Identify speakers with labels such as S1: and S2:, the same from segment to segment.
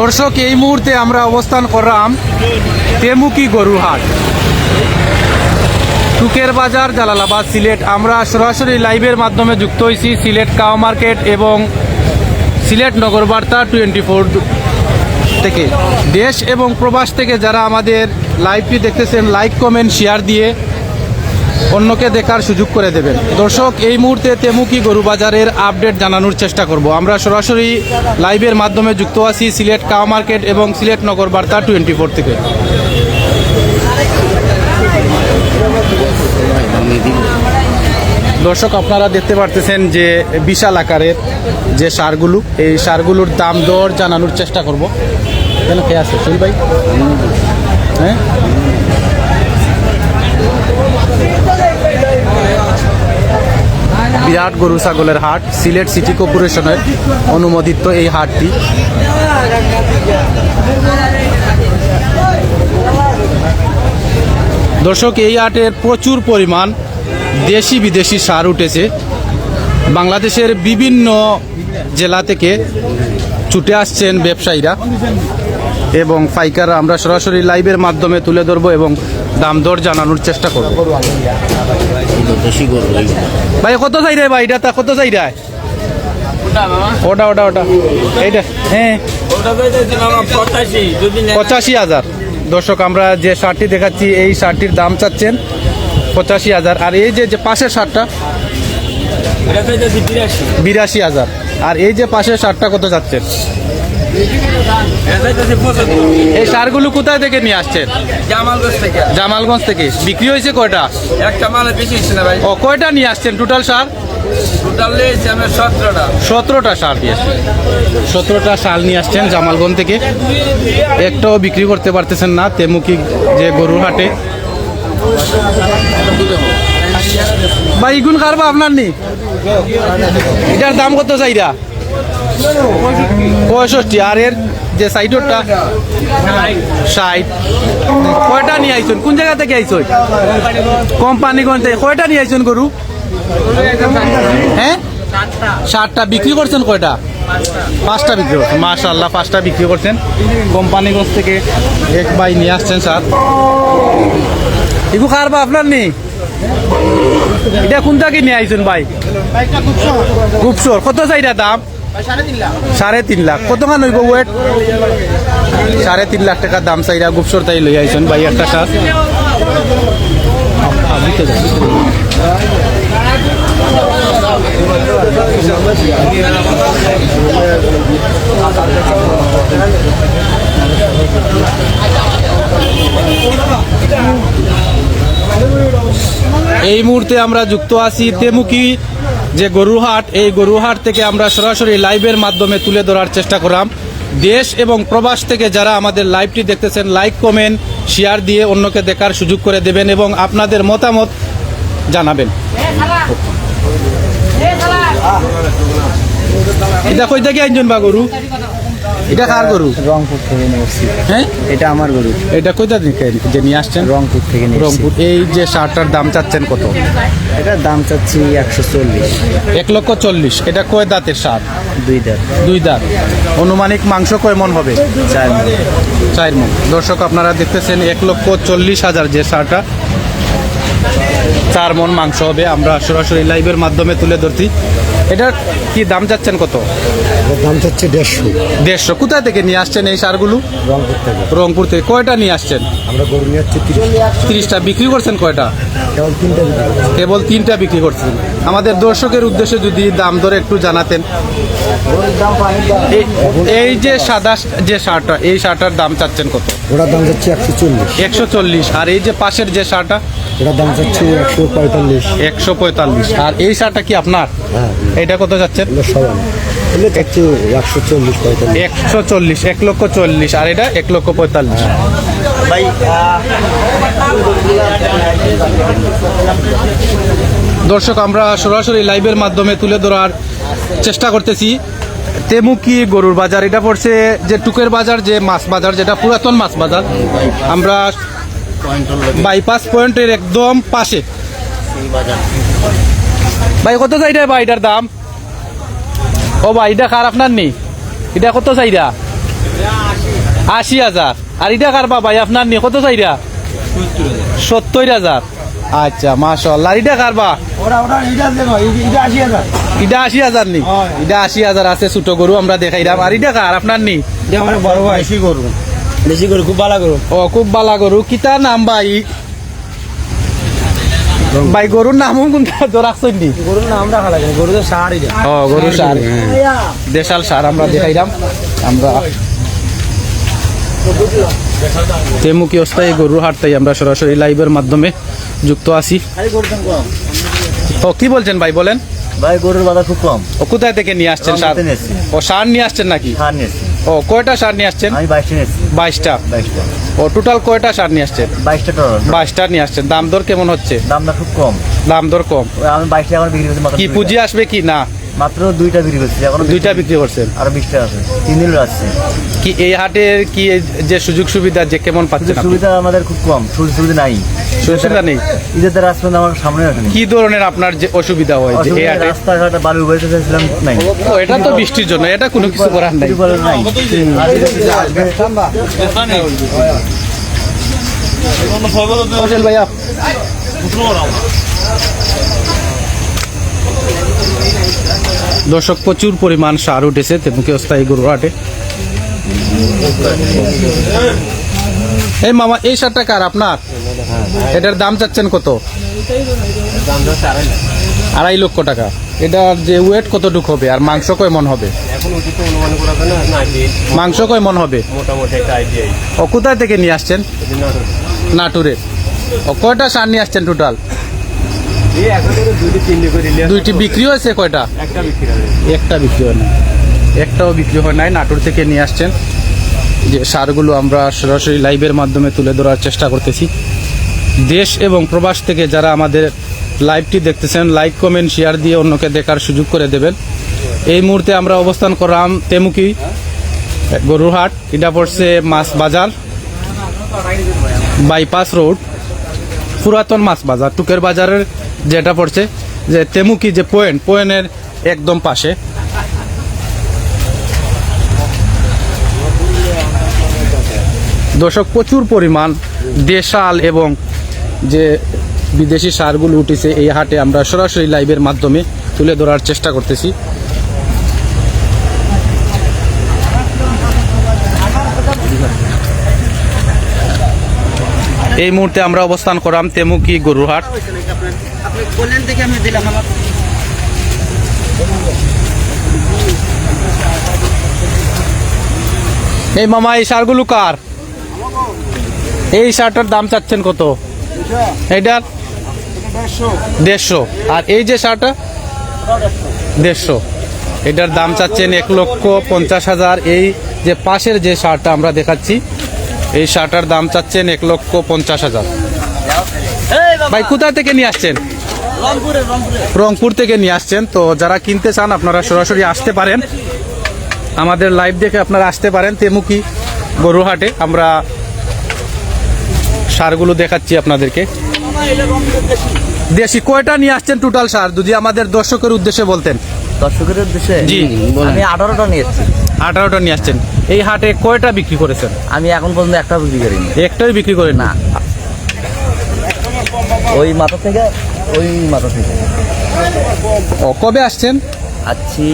S1: দর্শক, এই মুহূর্তে আমরা অবস্থান করলাম তেমুকি গরুহাট। টুকের বাজার, জালালাবাদ, সিলেট। আমরা সরাসরি লাইভের মাধ্যমে যুক্ত হয়েছি সিলেট কাও মার্কেট এবং সিলেট নগর বার্তা টোয়েন্টি ফোর থেকে। দেশ এবং প্রবাস থেকে যারা আমাদের লাইভটি দেখতেছেন, লাইক, কমেন্ট, শেয়ার দিয়ে অন্যকে দেখার সুযোগ করে দেবেন। দর্শক, এই মুহূর্তে তেমুকি গরু বাজারের আপডেট জানানোর চেষ্টা করব। আমরা সরাসরি লাইভের মাধ্যমে যুক্ত আছি সিলেট কাও মার্কেট এবং সিলেট নগর বার্তা টোয়েন্টি ফোর থেকে। দর্শক, আপনারা দেখতে পারতেছেন যে বিশাল আকারের যে সারগুলো, এই সারগুলোর দাম দর জানানোর চেষ্টা করব। কেন কে আছে? সুল ভাই? হ্যাঁ? বিরাট গরু ছাগলের হাট, সিলেট সিটি কর্পোরেশনের অনুমোদিত এই হাটটি। দর্শক, এই হাটের প্রচুর পরিমাণ দেশি বিদেশি সার উঠেছে। বাংলাদেশের বিভিন্ন জেলা থেকে ছুটে আসছেন ব্যবসায়ীরা এবং পাইকাররা আমরা সরাসরি লাইভের মাধ্যমে তুলে ধরবো এবং দাম দর জানানোর চেষ্টা করব।
S2: দেশি গরু
S1: ভাই কত চাই রে ভাই? এটা তা কত চাই রে? ওটা ওটা ওটা এইটা হ্যাঁ। পঁচাশি হাজার। দর্শক আমরা যে শার্টটি দেখাচ্ছি এই শার্টটির দাম চাচ্ছেন পঁচাশি হাজার। আর এই যে যে পাশের শার্টটা বিরাশি হাজার। আর এই যে পাশের শার্টটা কত চাচ্ছেন? এই সারগুলো কোথায় থেকে নিয়ে আসছেন
S3: জামালগঞ্জ থেকে।
S1: জামালগঞ্জ থেকে। বিক্রি হয়েছে কয়টা?
S3: একটা মালে বেশি হচ্ছে না ভাই।
S1: ও কয়টা নিয়ে আসছেন টোটাল সার?
S3: সতেরোটা।
S1: নিয়ে আসছেন। সতেরোটা সাল নিয়ে আসছেন জামালগঞ্জ থেকে। একটাও বিক্রি করতে পারতেছেন না তেমুকি যে গরুর হাটে। ভাই ইগুন কারবা আপনার নি? এটার দাম কত চাইরা? পঁয়ষট্টি আর এর যে সাইডরটা ষাট। কয়টা নিয়ে আইছেন? কোন জায়গা থেকে আইছেন? কোম্পানিগঞ্জ। থেকে কয়টা নিয়ে আইছেন গরু? হ্যাঁ? ষাটটা বিক্রি করছেন কয়টা? পাঁচটা বিক্রি করছেন। মাশাল্লাহ পাঁচটা বিক্রি করছেন। কোম্পানিগঞ্জ থেকে এক বাই নিয়ে আসছেন স্যার। এগু খার বা আপনার নেই? এটা কোন থেকে নিয়ে আইছেন ভাই? গুপসর কত চাইটা দাম? সাড়ে তিন লাখ। কত কতখান হইব ওয়েট সাড়ে তিন লাখ টাকার দাম চাইরা গুপসর তাই লই আইছেন ভাই একটা সার এই মুহূর্তে আমরা যুক্ত আছি তেমুকি যে গরুহাট, এই গরুহাট থেকে আমরা সরাসরি লাইভের মাধ্যমে তুলে ধরার চেষ্টা করলাম। দেশ এবং প্রবাস থেকে যারা আমাদের লাইভটি দেখতেছেন লাইক কমেন্ট শেয়ার দিয়ে অন্যকে দেখার সুযোগ করে দেবেন এবং আপনাদের মতামত জানাবেন। এটা কই একজন বা গরু? এটা কার গরু?
S2: রংপুর থেকে নিয়ে এসেছি।
S1: হ্যাঁ?
S2: এটা আমার গরু।
S1: এটা কোথা থেকে যে নিয়ে আসছেন?
S2: রংপুর থেকে নিয়ে
S1: রংপুর। এই যে শার্টটার দাম চাচ্ছেন কত?
S2: এটার দাম চাচ্ছি একশো চল্লিশ।
S1: এক লক্ষ চল্লিশ। এটা কয় দাঁতের সার?
S2: দুই দাঁত।
S1: দুই দাঁত। অনুমানিক মাংস কয় মন হবে?
S2: চার মণ।
S1: চার মন। দর্শক আপনারা দেখতেছেন এক লক্ষ চল্লিশ হাজার যে সারটা। চার মন মাংস হবে আমরা সরাসরি লাইভের মাধ্যমে তুলে ধরছি। এটার কি দাম যাচ্ছেন কত?
S4: দাম চাচ্ছে দেড়শো।
S1: দেড়শো। কোথায় থেকে নিয়ে আসছেন এই সারগুলো?
S4: রংপুর থেকে।
S1: রংপুর থেকে। কয়টা নিয়ে আসছেন?
S4: আমরা গরু নিয়ে যাচ্ছি
S1: তিরিশটা। বিক্রি করছেন কয়টা?
S4: কেবল তিনটা বিক্রি
S1: কেবল তিনটা বিক্রি করছেন। আমাদের দর্শকের উদ্দেশ্যে যদি দাম দরে একটু জানাতেন। এই- এই যে সাদা যে শার্টটা এই শার্টটার দাম চাচ্ছেন কত?
S4: ওটার দাম যাচ্ছে একশো চল্লিশ।
S1: একশো চল্লিশ। আর এই যে পাশের যে শার্টটা
S4: ওটার দাম যাচ্ছে একশো পঁয়তাল্লিশ।
S1: একশো পঁয়তাল্লিশ। আর এই শার্টটা কি আপনার?
S4: হ্যাঁ।
S1: এটা কত
S4: একশো চল্লিশ পঁয়তাল্লিশ।
S1: একশো চল্লিশ এক লক্ষ চল্লিশ। আর এটা এক লক্ষ পঁয়তাল্লিশ। দর্শক আমরা সরাসরি লাইভের মাধ্যমে তুলে ধরার চেষ্টা করতেছি। তেমুকি গরুর বাজার। এটা পড়ছে যে টুকের বাজার যে মাছ বাজার যেটা পুরাতন মাছ বাজার। আমরা বাইপাস পয়েন্টের একদম পাশে। ভাই কত চাইটা ভাই এটার দাম? ও ভাই এটা কার আপনার নেই এটা কত চাইরা আশি হাজার। আর এটা কারবা ভাই আপনার নি? কত চাইরা সত্তর হাজার। আচ্ছা মাশাল্লাহ আর এটা কারবা
S4: এটা আশি হাজার।
S1: নি। এটা আশি হাজার আছে ছোট গরু আমরা দেখাইলাম আর এটা কার আপনার নি?
S4: বড় ভাই। বেশি করে খুব ভালো করব
S1: ও খুব বালা গরু। কিতা নাম ভাই? ভাই গরুর নামও কোনটা দরাকছেন নি?
S4: গরুর নাম রাখা লাগে
S1: ও গরু সার। দেশাল সার আমরা দেখাইলাম। আমরা তেমুকি অস্থায়ী গরুর হাটটাই আমরা সরাসরি লাইভের মাধ্যমে যুক্ত আছি। ও কি বলছেন ভাই বলেন?
S2: ভাই গরুর বাজার খুব কম।
S1: ও কোথায় থেকে নিয়ে আসছেন সার। ও সার নিয়ে আসছেন নাকি? ও কয়টা সার নিয়ে আসছেন?
S2: আমি বাইশটা
S1: বাইশটা।
S2: বাইশটা।
S1: ও টোটাল কয়টা সার নিয়ে আসছেন?
S2: বাইশটা টন
S1: বাইশটা নিয়ে আসছেন। দাম দর কেমন হচ্ছে?
S2: দামটা খুব কম।
S1: দাম দর কম।
S2: আমি বাইশটা টাকা বিক্রি করছি
S1: কি পুঁজি আসবে কি? না।
S2: মাত্র দুইটা বিক্রি করছি এখন
S1: দুইটা বিক্রি করছেন?
S2: আরও বিশটা আছে। তিন দিন আসছে।
S1: কি এই হাটের কি যে সুযোগ সুবিধা যে কেমন পাচ্ছেন
S2: সুবিধা আমাদের খুব কম। সুযোগ সুবিধা নাই।
S1: সুবিধা নেই
S2: ঈদের আমার সামনে
S1: কি ধরনের আপনার যে অসুবিধা হয় যে এই হাটে
S2: রাস্তাঘাট বালু চাইছিলাম নাই।
S1: ও এটা তো বৃষ্টির জন্য এটা কোনো কিছু করার নাই। ভাইয়া। দর্শক প্রচুর পরিমাণ সার উঠেছে তেমুকি অস্থায়ী গরুর হাটে। এই মামা, এই সারটা কার? আপনার? এটার দাম চাচ্ছেন কত? আড়াই লক্ষ টাকা। এটার যে ওয়েট কতটুক হবে? আর মাংস কয় মন হবে? মাংস কয় মন হবে? ও, কোথায় থেকে নিয়ে আসছেন? নাটুরে। ও, কয়টা সার নিয়ে আসছেন টোটাল
S5: দুইটি
S1: বিক্রি হয়েছে কয়টা?
S5: একটা বিক্রি
S1: হয় না একটাও বিক্রি হয় নাই, নাটোর থেকে নিয়ে আসছেন। যে সারগুলো আমরা সরাসরি লাইভের মাধ্যমে তুলে ধরার চেষ্টা করতেছি। দেশ এবং প্রবাস থেকে যারা আমাদের লাইভটি দেখতেছেন, লাইক, কমেন্ট, শেয়ার দিয়ে অন্যকে দেখার সুযোগ করে দেবেন। এই মুহূর্তে আমরা অবস্থান করলাম তেমুকি গরুরহাট এটা পড়ছে মাছ বাজার, বাইপাস রোড, পুরাতন মাছ বাজার, টুকের বাজারের যেটা পড়ছে, যে তেমুকি যে পয়েন্ট, পয়েন্টের একদম পাশে। দর্শক, প্রচুর পরিমাণ দেশাল এবং যে বিদেশি সারগুলো উঠেছে এই হাটে আমরা সরাসরি লাইভের মাধ্যমে তুলে ধরার চেষ্টা করতেছি। এই মুহূর্তে আমরা অবস্থান করাম তেমুকি গরুহাট এই মামা, এই সারগুলো কার? এই শার্টটার দাম চাচ্ছেন কত? এইটার দেড়শো। আর এই যে শার্টটা? দেড়শো। এটার দাম চাচ্ছেন এক লক্ষ পঞ্চাশ হাজার। এই যে পাশের যে শার্টটা আমরা দেখাচ্ছি, এই শার্টটার দাম চাচ্ছেন এক লক্ষ পঞ্চাশ হাজার। ভাই, কোথা থেকে নিয়ে আসছেন? রংপুর থেকে নিয়ে আসছেন। তো যারা কিনতে চান, আপনারা সরাসরি আসতে পারেন। আমাদের লাইভ দেখে আপনারা আসতে পারেন তেমুকি গরুহাটে। আমরা সারগুলো দেখাচ্ছি আপনাদেরকে। দেশি কয়টা নিয়ে আসছেন টোটাল সার যদি আমাদের দর্শকের উদ্দেশ্যে বলতেন?
S2: দর্শকের উদ্দেশ্যে?
S1: জি,
S2: আমি আঠারোটা নিয়েছি
S1: আঠারোটা নিয়ে আসছেন। এই হাটে কয়টা বিক্রি করেছেন?
S2: আমি এখন পর্যন্ত একটা বিক্রি করিনি।
S1: একটাই বিক্রি করেন? না।
S2: ওই মাথা থেকে ওই মাথা থেকে।
S1: ও কবে আসছেন?
S2: আছি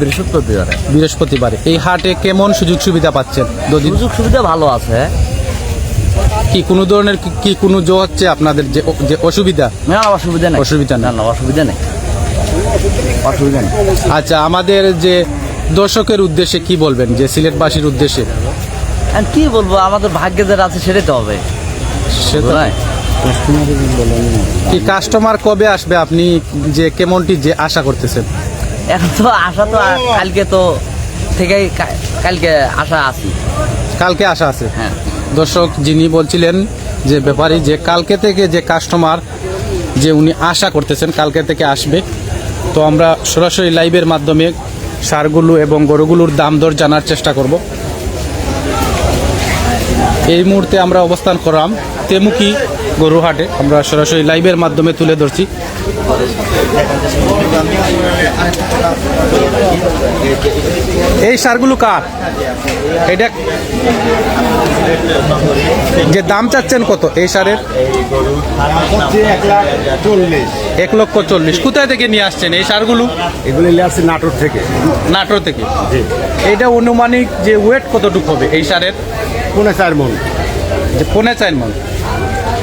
S2: বৃহস্পতিবারে।
S1: বৃহস্পতিবারে। এই হাটে কেমন সুযোগ সুবিধা পাচ্ছেন? যদি
S2: সুযোগ সুবিধা ভালো আছে।
S1: কি কোনো ধরনের কি- কোনো জো হচ্ছে আপনাদের যে যে অসুবিধা?
S2: না অসুবিধা নেই।
S1: অসুবিধা
S2: না না অসুবিধা নেই। অসুবিধা নেই।
S1: আচ্ছা আমাদের যে দর্শকের উদ্দেশ্যে কি বলবেন যে সিলেটবাসীর উদ্দেশ্যে?
S2: আর কি বলব আমাদের ভাগ্যে যেটা আছে সেটাই তো হবে।
S1: সে তো কি কাস্টমার কবে আসবে আপনি যে কেমনটি যে আশা করতেছেন?
S2: এখন তো আশা তো কালকে তো থেকেই কালকে আশা আছি।
S1: কালকে আশা আছে।
S2: হ্যাঁ।
S1: দর্শক যিনি বলছিলেন যে ব্যাপারী, যে কালকে থেকে যে কাস্টমার যে উনি আশা করতেছেন কালকে থেকে আসবে, তো আমরা সরাসরি লাইভের মাধ্যমে সারগুলো এবং গরুগুলোর দাম দর জানার চেষ্টা করব। এই মুহূর্তে আমরা অবস্থান করলাম তেমুকি গরু হাটে আমরা সরাসরি লাইভের মাধ্যমে তুলে ধরছি। এই সারগুলো কার? এটা যে দাম চাচ্ছেন কত? এই সারের?
S6: এক
S1: লক্ষ চল্লিশ। কোথায় থেকে নিয়ে আসছেন এই সারগুলো?
S6: এগুলো নিয়ে আসছে নাটোর থেকে।
S1: নাটোর থেকে? এটা অনুমানিক যে ওয়েট কতটুকু হবে এই সারের?
S6: কোনে চার মন।
S1: যে পনে চার মন।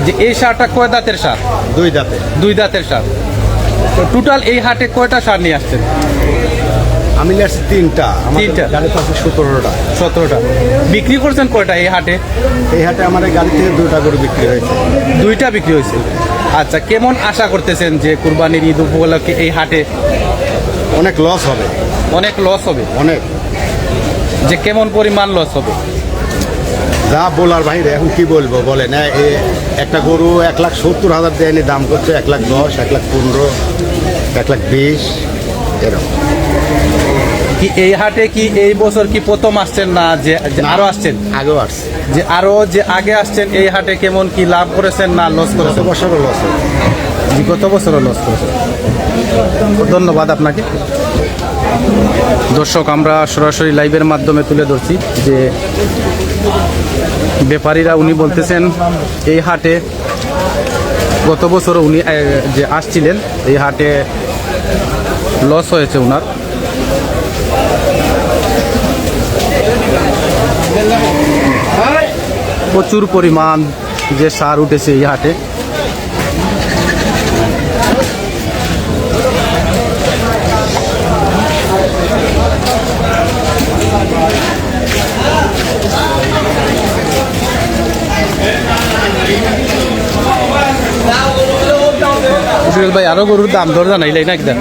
S1: যে এই সারটা কয় দাঁতের সার?
S6: দুই দাঁতে।
S1: দুই দাঁতের সার। তো টোটাল এই হাটে কয়টা সার নিয়ে আসছেন?
S6: আমি নিয়ে আসছি তিনটা।
S1: তিনটা?
S6: গাড়ি পাশে সতেরোটা।
S1: সতেরোটা। বিক্রি করছেন কয়টা এই হাটে?
S6: এই হাটে আমার গাড়ি থেকে দুটা করে বিক্রি হয়েছে।
S1: দুইটা বিক্রি হয়েছে। আচ্ছা কেমন আশা করতেছেন যে কুরবানির ঈদ উপলক্ষে এই হাটে
S6: অনেক লস হবে।
S1: অনেক লস হবে?
S6: অনেক।
S1: যে কেমন পরিমাণ লস হবে?
S6: যা বলার বাইরে এখন কি বলব? বলে না এ একটা গরু এক লাখ সত্তর হাজার দেয়নি দাম করছে এক লাখ দশ এক লাখ পনেরো এক লাখ বিশ এরকম।
S1: কি এই হাটে কি এই বছর কি প্রথম আসছেন না যে আরও আসছেন?
S6: আগেও আসছে।
S1: যে আরও যে আগে আসছেন এই হাটে কেমন কি লাভ করেছেন না লস
S6: গত
S1: করেছেন?
S6: বছরও লস
S1: বিগত বছরও লস করেছেন। ধন্যবাদ আপনাকে। দর্শক আমরা সরাসরি লাইভের মাধ্যমে তুলে ধরছি যে ব্যাপারীরা উনি বলতেছেন, এই হাটে গত বছর উনি যে আসছিলেন, এই হাটে লস হয়েছে ওনার প্রচুর পরিমাণ যে সার উঠেছে এই হাটে। ভাই আরও গরুর দাম দর জানাইলাই নাকি দেন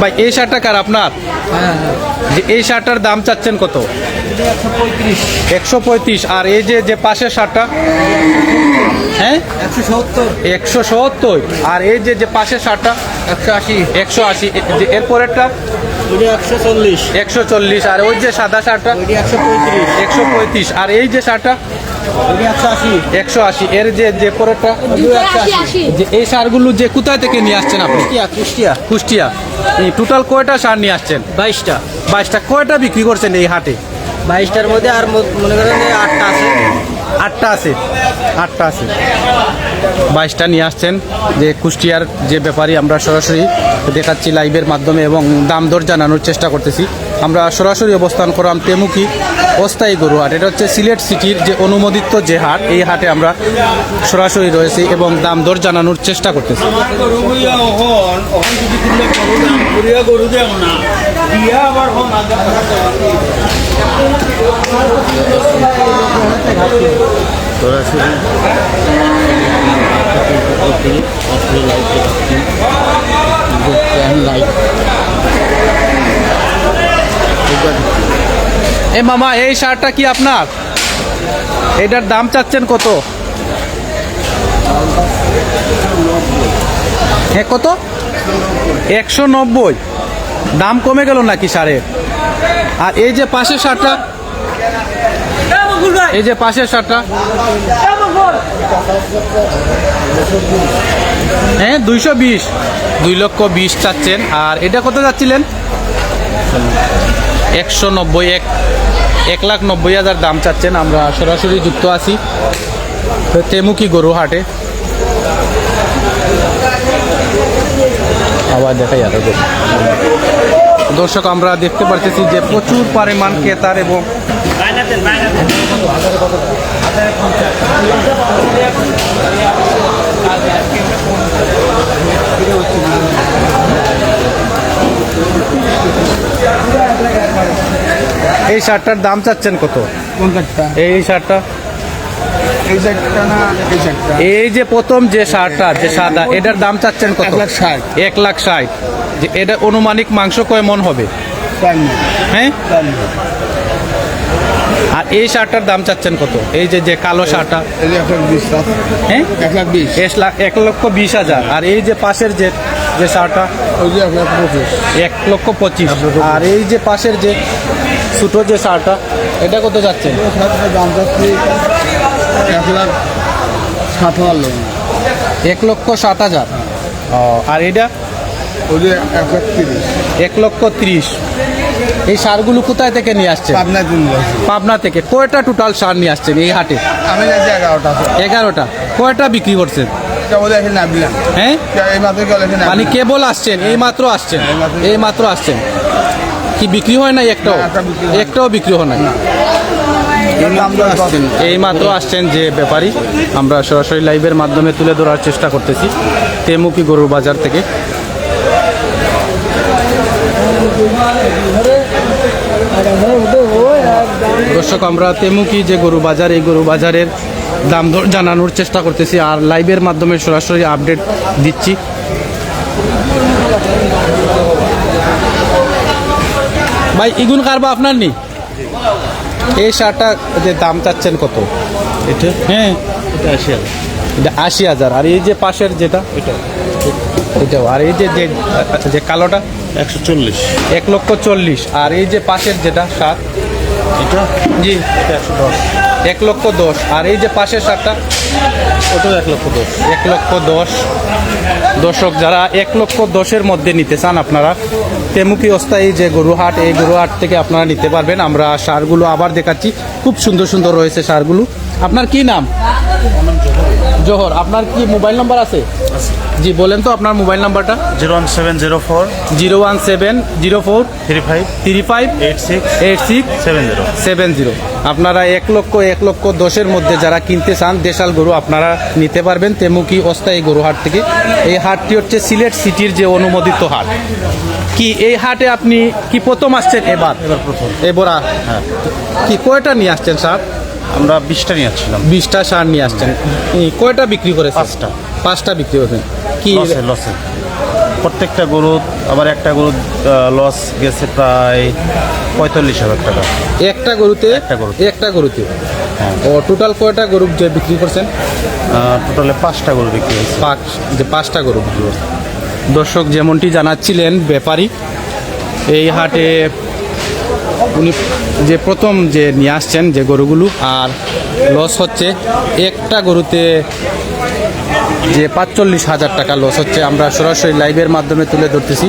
S1: ভাই এই শার্টটা কার আপনার? যে এই শার্টটার দাম চাচ্ছেন কত? একশো পঁয়ত্রিশ। আর এই যে যে পাশের শার্টটা? হ্যাঁ?
S2: একশো সত্তর।
S1: আর এই যে যে পাশের শার্টটা?
S2: একশো আশি।
S1: একশো আশি। যে এর পরেরটা
S2: একশো চল্লিশ।
S1: একশো চল্লিশ। আর ওই যে সাদা শার্টটা?
S2: একশো পঁয়ত্রিশ।
S1: একশো পঁয়ত্রিশ। আর এই যে শার্টটা?
S2: একশো আশি।
S1: এর যে যে পরেরটা যে এই সারগুলো যে কোথায় থেকে নিয়ে আসছেন আপনি?
S2: কুষ্টিয়া কুষ্টিয়া।
S1: কুষ্টিয়া। টোটাল কয়টা সার নিয়ে আসছেন?
S2: বাইশটা।
S1: বাইশটা। কয়টা বিক্রি করছেন এই হাটে?
S2: বাইশটার মধ্যে আর মনে করেন আটটা আছে।
S1: আটটা আছে। আটটা আছে। বাইশটা নিয়ে আসছেন। যে কুষ্টিয়ার যে ব্যাপারী আমরা সরাসরি দেখাচ্ছি লাইভের মাধ্যমে এবং দাম দর জানানোর চেষ্টা করতেছি। আমরা সরাসরি অবস্থান করলাম তেমুকি অস্থায়ী গরু হাট। এটা হচ্ছে সিলেট সিটির যে অনুমোদিত যে হাট, এই হাটে আমরা সরাসরি রয়েছি এবং দাম দর জানানোর চেষ্টা করতেছি। এ মামা, এই শার্টটা কি আপনার? এটার দাম চাচ্ছেন কত? হ্যাঁ কত? একশো নব্বই। দাম কমে গেল নাকি সারের আর এই যে পাশের শার্টটা? এই যে পাশের শার্টটা? হ্যাঁ দুইশো বিশ। দুই লক্ষ বিশ চাচ্ছেন। আর এটা কত যাচ্ছিলেন? একশো নব্বই, এক এক লাখ নব্বই হাজার দাম চাচ্ছেন আমরা সরাসরি যুক্ত আছি তেমুকি গরু হাটে আবার দেখাই আরও। দর্শক, আমরা দেখতে পারতেছি যে প্রচুর পরিমাণ ক্রেতার এবং এই শার্টটার দাম চাচ্ছেন কত?
S6: কোন
S1: এই শার্টটা?
S6: এই
S1: যে প্রথম যে শার্টটা যে সাদা এটার দাম চাচ্ছেন কত?
S6: এক লাখ ষাট।
S1: এক লাখ ষাট। যে এটা অনুমানিক মাংস কয় মন হবে? হ্যাঁ? আর এই শার্টটার দাম চাচ্ছেন কত? এই যে যে কালো শার্টটা। হ্যাঁ?
S6: এক লাখ বিশ।
S1: লাখ এক লক্ষ বিশ হাজার। আর এই যে পাশের যে যে শার্টটা?
S6: এক
S1: লক্ষ পঁচিশ। আর এই যে পাশের যে ছোটো যে শার্টটা এটা কত
S6: দাম যাচ্ছে?
S4: এক লাখ ষাট হাজার লোক
S1: এক লক্ষ ষাট হাজার। ও আর এটা?
S4: ওই যে এক লাখ তিরিশ
S1: এক লক্ষ ত্রিশ। এই সারগুলো কোথায় থেকে নিয়ে আসছে
S4: পাবনায়
S1: পাবনা থেকে। কয়টা টোটাল সার নিয়ে আসছেন এই হাটে?
S4: আমি এগারোটা।
S1: এগারোটা। কয়টা বিক্রি করছেন? হ্যাঁ? মানে কেবল আসছেন এই মাত্র আসছেন।
S4: এইমাত্র।
S1: এই মাত্র আসছেন। কি বিক্রি হয় না একটাও?
S4: না, বিক্রি হয় না।
S1: একটাও বিক্রি হয় না। এই মাত্র আসছেন যে ব্যাপারী। আমরা সরাসরি লাইভের মাধ্যমে তুলে ধরার চেষ্টা করতেছি তেমুকি গরুর বাজার থেকে। দর্শক আমরা তেমুকি যে গরু বাজার এই গরু বাজারের দাম জানানোর চেষ্টা করতেছি আর লাইভের মাধ্যমে সরাসরি আপডেট দিচ্ছি। ভাই ইগুন কারবা আপনার নি? এই শার্টটা যে দাম চাচ্ছেন কত? এটা? হ্যাঁ।
S5: এটা আশি হাজার।
S1: এটা আশি হাজার। আর এই যে পাশের যেটা? এটা। এটাও। আর এই যে যে- যে কালোটা?
S5: একশো চল্লিশ।
S1: এক লক্ষ চল্লিশ। আর এই যে পাশের যেটা শার্ট?
S5: এটা?
S1: জি।
S5: এটা একশো দশ।
S1: এক লক্ষ দশ। আর এই যে পাশের শার্টটা?
S5: ওটাও এক লক্ষ দশ?
S1: এক লক্ষ দশ। দর্শক যারা এক লক্ষ দশের মধ্যে নিতে চান আপনারা তেমুকি অস্থায়ী যে গরুহাট এই গরুহাট থেকে আপনারা নিতে পারবেন। আমরা সারগুলো আবার দেখাচ্ছি। খুব সুন্দর সুন্দর রয়েছে সারগুলো। আপনার কি নাম? জোহর। আপনার কি মোবাইল নাম্বার আছে। জি বলেন তো আপনার মোবাইল নাম্বারটা।
S5: Zero one seven zero four
S1: zero one seven zero four
S5: three five
S1: three five
S5: eight six
S1: eight six
S5: seven zero.
S1: Seven zero. আপনারা এক লক্ষ এক লক্ষ দশের মধ্যে যারা কিনতে চান দেশাল গরু আপনারা নিতে পারবেন তেমুকি অস্থায়ী গরু হাট থেকে। এই হাটটি হচ্ছে সিলেট সিটির যে অনুমোদিত হাট। কি এই হাটে আপনি কি প্রথম আসছেন? এবার
S5: এবার প্রথম।
S1: এবার
S5: হ্যাঁ।
S1: কি কয়টা নিয়ে আসছেন স্যার?
S5: আমরা বিশটা নিয়ে আসছিলাম।
S1: বিশটা সার নিয়ে আসছেন। কয়টা বিক্রি করে
S5: পাঁচটা।
S1: পাঁচটা বিক্রি করেছেন। কি
S5: লসে প্রত্যেকটা গরু আবার একটা গরু লস গেছে প্রায় পঁয়তাল্লিশ হাজার টাকা।
S1: গরুতে
S5: একটা গরুতে।
S1: একটা গরুতে।
S5: হ্যাঁ।
S1: ও টোটাল কয়টা গরু যে বিক্রি করছেন?
S5: টোটালে পাঁচটা গরু বিক্রি হয়েছে।
S1: পাঁচ যে পাঁচটা গরু বিক্রি করছে। দর্শক যেমনটি জানাচ্ছিলেন ব্যাপারী এই হাটে উনি যে প্রথম যে নিয়ে আসছেন যে গরুগুলো আর লস হচ্ছে একটা গরুতে যে পাঁচচল্লিশ হাজার টাকা লস হচ্ছে। আমরা সরাসরি লাইভের মাধ্যমে তুলে ধরতেছি।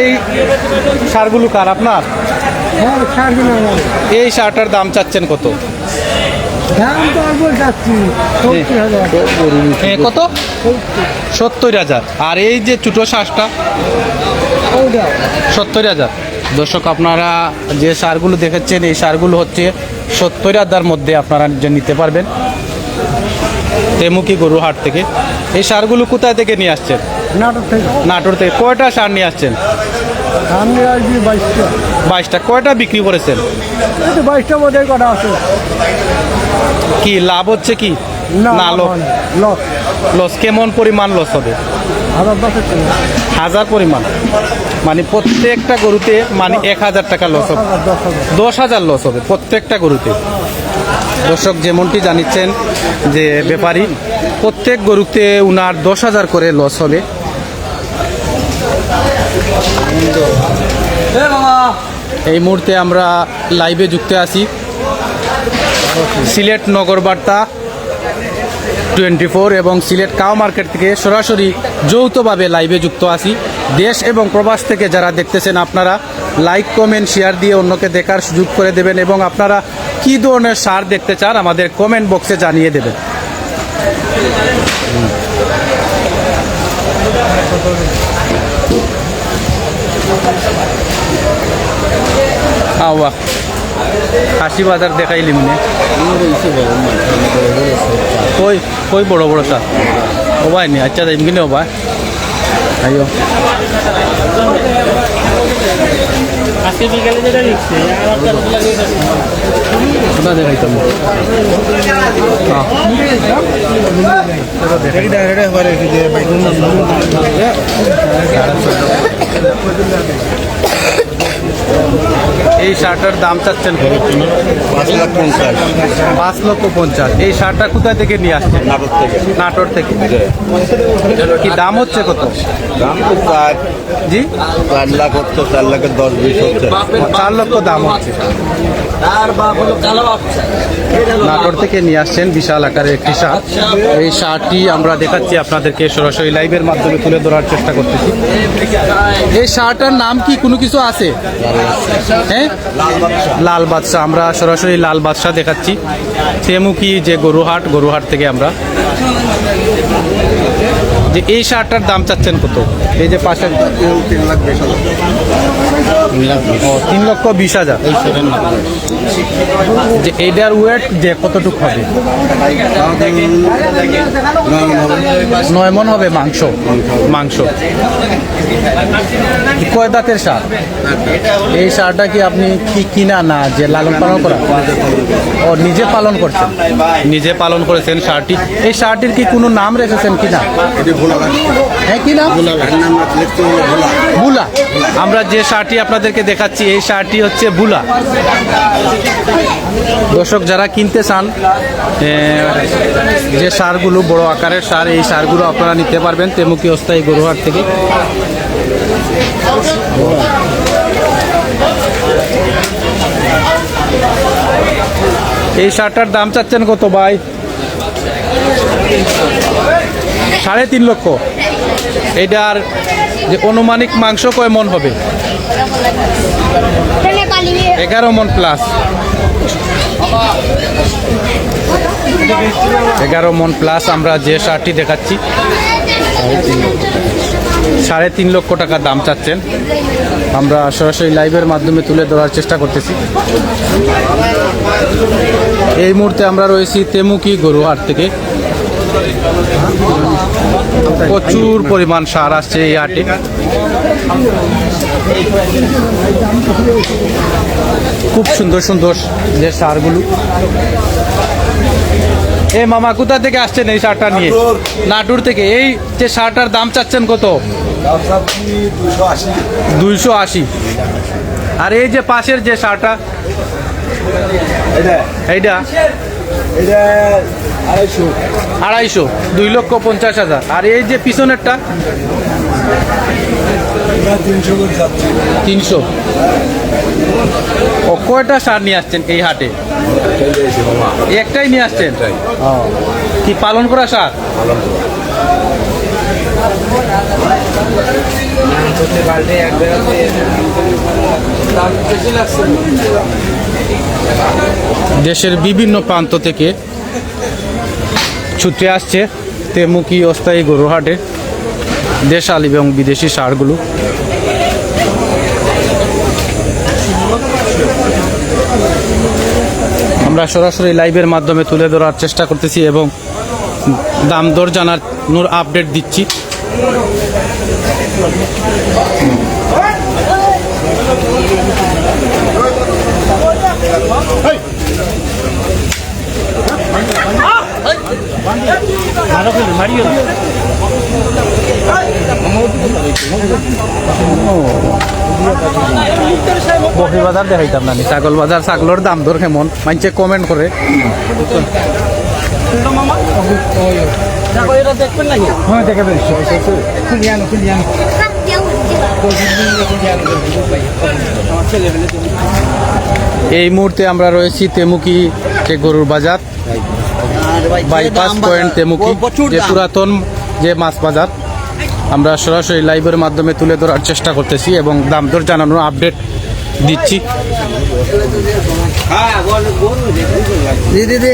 S1: এই সারগুলো কার আপনার? এই সারটার দাম চাচ্ছেন কত? কত? সত্তর হাজার। আর এই যে ছোটো শ্বাসটা সত্তর হাজার। দর্শক, আপনারা যে সারগুলো দেখেছেন, এই সারগুলো হচ্ছে সত্তর হাজার মধ্যে আপনারা যে নিতে পারবেন। তেমুকি গরু হাট থেকে। এই সারগুলো কোথায় থেকে নিয়ে আসছেন?
S4: নাটক থেকে।
S1: নাটোর থেকে। কয়টা সার নিয়ে আসছেন?
S4: বাইশটা।
S1: কয়টা বিক্রি করেছেন?
S4: মধ্যে কটা আছে।
S1: কি লাভ হচ্ছে কি? না লস।
S4: লস।
S1: কেমন পরিমাণ লস হবে?
S4: হাজার
S1: পরিমাণ। মানে প্রত্যেকটা গরুতে মানে এক হাজার টাকা লস হবে।
S4: দশ হাজার
S1: লস হবে প্রত্যেকটা গরুতে। দর্শক যেমনটি জানিচ্ছেন যে ব্যাপারী প্রত্যেক গরুতে উনার দশ হাজার করে লস হবে। এই মুহূর্তে আমরা লাইভে যুক্ত আছি। সিলেট নগর বার্তা টোয়েন্টি ফোর এবং সিলেট কাও মার্কেট থেকে সরাসরি যৌথভাবে লাইভে যুক্ত আছি। দেশ এবং প্রবাস থেকে যারা দেখতেছেন আপনারা লাইক কমেন্ট শেয়ার দিয়ে অন্যকে দেখার সুযোগ করে দেবেন এবং আপনারা কী ধরনের সার দেখতে চান আমাদের কমেন্ট বক্সে জানিয়ে দেবেন। আওয়া বাজার দেখাইলি মনে। কই কই বড় বড় সার ও ভাই নি আচ্ছা এমনি নে ও ভাই আইও।
S5: আজকে বিকালে যেটা দিচ্ছে
S1: কোথা দেখাইতাম? হ্যাঁ এই শার্টটার দাম চাচ্ছেন কত?
S6: পাঁচ লাখ পঞ্চাশ।
S1: পাঁচ লক্ষ পঞ্চাশ। এই শার্টটা কোথায় থেকে নিয়ে আসছেন?
S6: নাটক থেকে।
S1: নাটোর থেকে? কি দাম হচ্ছে কত?
S6: দাম তো চার
S1: জি?
S6: চার লাখ হচ্ছে চার লাখের দশ বিশ হচ্ছে।
S1: চার লক্ষ দাম হচ্ছে। নাটোর থেকে নিয়ে আসছেন বিশাল আকারের একটি শার্ট। এই শার্টটি আমরা দেখাচ্ছি আপনাদেরকে সরাসরি লাইভের মাধ্যমে তুলে ধরার চেষ্টা করতেছি। এই শার্টটার নাম কি কোনো কিছু আছে। হ্যাঁ? লাল বাদশাহ। আমরা সরাসরি লাল বাদশাহ দেখাচ্ছি। তেমুকি যে গরুহাট গরুহাট থেকে আমরা। যে এই শার্টটার দাম চাচ্ছেন কত? এই যে পাশে
S6: তিন লাখ বিশ
S1: ও তিন লক্ষ বিশ হাজার। যে এইটার ওয়েট যে কতটুকু হবে? নয় মন হবে মাংস। মাংস। কয় দাঁতের সার? এই সারটা কি আপনি কি কিনা না যে লালন পালন করা? ও নিজে পালন করছেন? নিজে পালন করেছেন সারটি। এই সারটির কি কোনো নাম রেখেছেন কিনা? হ্যাঁ কি নাম? বুলা আমরা যে শার্টটি আপনাদেরকে দেখাচ্ছি, এই শার্টটি হচ্ছে বুলা দর্শক, যারা কিনতে চান যে সারগুলো বড় আকারের সার, এই সারগুলো আপনারা নিতে পারবেন তেমুকি অস্থায়ী গরুহাট থেকে। এই শার্টটার দাম চাচ্ছেন কত ভাই? সাড়ে তিন লক্ষ। এটার যে অনুমানিক মাংস কয় মন হবে? এগারো মন প্লাস এগারো মন প্লাস আমরা যে সারটি দেখাচ্ছি, সাড়ে তিন লক্ষ টাকা দাম চাচ্ছেন। আমরা সরাসরি লাইভের মাধ্যমে তুলে ধরার চেষ্টা করতেছি। এই মুহূর্তে আমরা রয়েছি তেমুকি গরু গরুহাট থেকে। প্রচুর পরিমাণ সার আসছে এই হাটে। খুব সুন্দর সুন্দর যে সারগুলো। এই মামা কোথা থেকে আসছেন এই সারটা নিয়ে? নাটুর থেকে। এই যে সারটার দাম চাচ্ছেন কত? দুইশো আশি। আর এই যে পাশের যে সারটা এইটা আড়াইশো। দুই লক্ষ পঞ্চাশ হাজার। আর এই যে পিছনেরটা? তিনশো ও কয়টা সার নিয়ে আসছেন এই হাটে? একটাই নিয়ে আসছেন? কি পালন করা সার? দেশের বিভিন্ন প্রান্ত থেকে ছুটে আসছে তেমুকি অস্থায়ী গরুহাটে দেশাল এবং বিদেশি সারগুলো। আমরা সরাসরি লাইভের মাধ্যমে তুলে ধরার চেষ্টা করতেছি এবং দাম দর জানার নূর আপডেট দিচ্ছি। বকরি বাজার দেখাইতাম না। ছাগল বাজার ছাগলের দাম ধর কেমন? মানছে কমেন্ট করে এই মুহূর্তে আমরা রয়েছি তেমুকি যে গরুর বাজার বাইপাস পয়েন্ট তেমুকি যে পুরাতন যে মাছ বাজার আমরা সরাসরি লাইভের মাধ্যমে তুলে ধরার চেষ্টা করতেছি এবং দাম দর জানানোর আপডেট দিচ্ছি।
S2: দিদি।